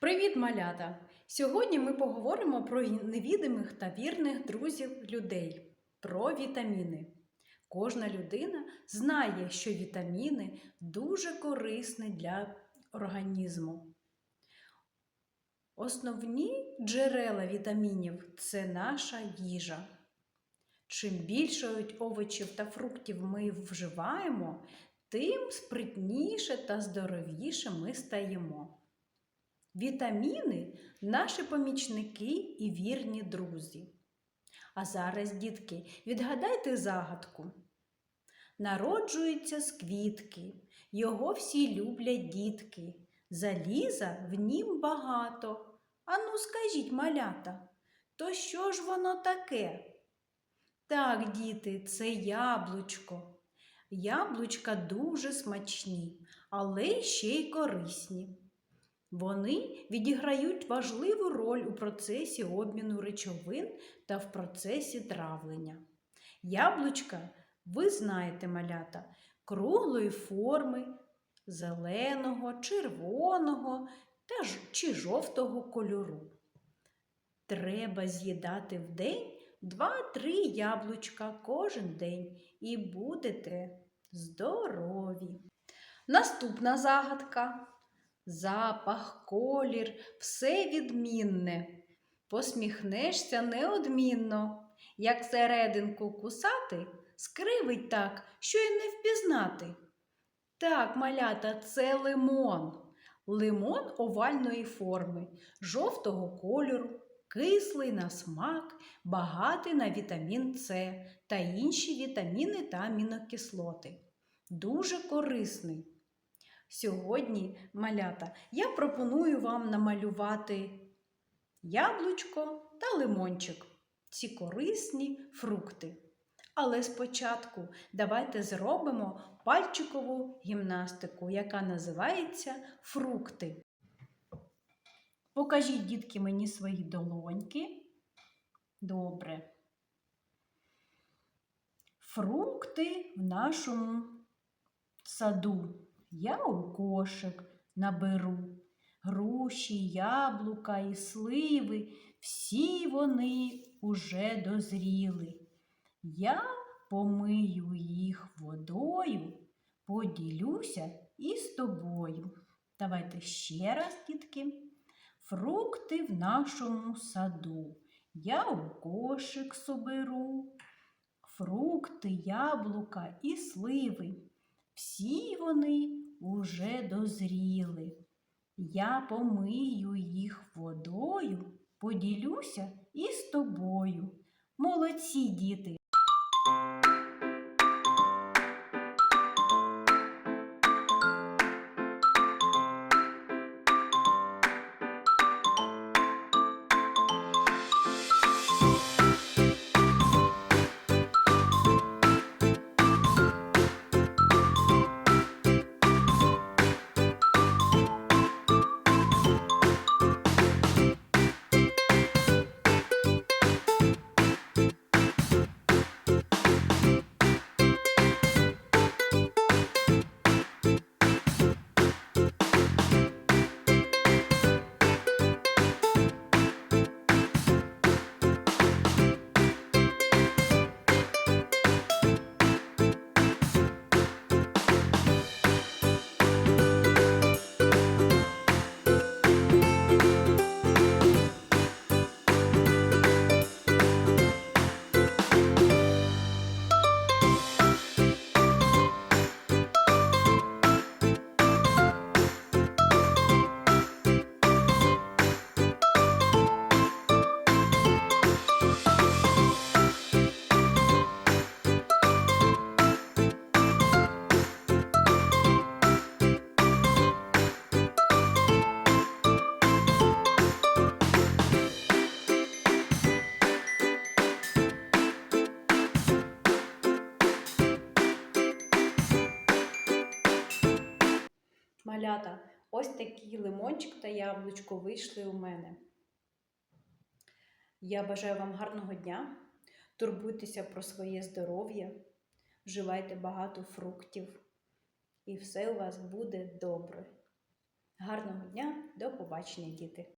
Привіт, малята! Сьогодні ми поговоримо про невідомих та вірних друзів людей, про вітаміни. Кожна людина знає, що вітаміни дуже корисні для організму. Основні джерела вітамінів це наша їжа. Чим більше овочів та фруктів ми вживаємо, тим спритніше та здоровіше ми стаємо. Вітаміни наші помічники і вірні друзі. А зараз, дітки, відгадайте загадку. Народжується з квітки, його всі люблять дітки. Заліза в нім багато. Ану, скажіть, малята, то що ж воно таке? Так, діти, це яблучко. Яблучка дуже смачні, але ще й корисні. Вони відіграють важливу роль у процесі обміну речовин та в процесі травлення. Яблучка, ви знаєте, малята, круглої форми, зеленого, червоного та чи жовтого кольору. Треба з'їдати в день 2-3 яблучка кожен день і будете здорові. Наступна загадка. Запах, колір, все відмінне. Посміхнешся неодмінно. Як серединку кусати, скривить так, що й не впізнати. Так, малята, це лимон. Лимон овальної форми, жовтого кольору, кислий на смак, багатий на вітамін С та інші вітаміни та амінокислоти. Дуже корисний. Сьогодні, малята, я пропоную вам намалювати яблучко та лимончик. Ці корисні фрукти. Але спочатку давайте зробимо пальчикову гімнастику, яка називається фрукти. Покажіть, дітки, мені свої долоньки. Добре. Фрукти в нашому саду. Я у кошик наберу. Груші, яблука і сливи, всі вони уже дозріли. Я помию їх водою, поділюся із тобою. Давайте ще раз, дітки. Фрукти в нашому саду. Я у кошик соберу. Фрукти, яблука і сливи. Всі вони уже дозріли. Я помию їх водою, поділюся із тобою. Молодці, діти! Малята, ось такий лимончик та яблучко вийшли у мене. Я бажаю вам гарного дня, турбуйтеся про своє здоров'я, вживайте багато фруктів, і все у вас буде добре. Гарного дня, до побачення, діти!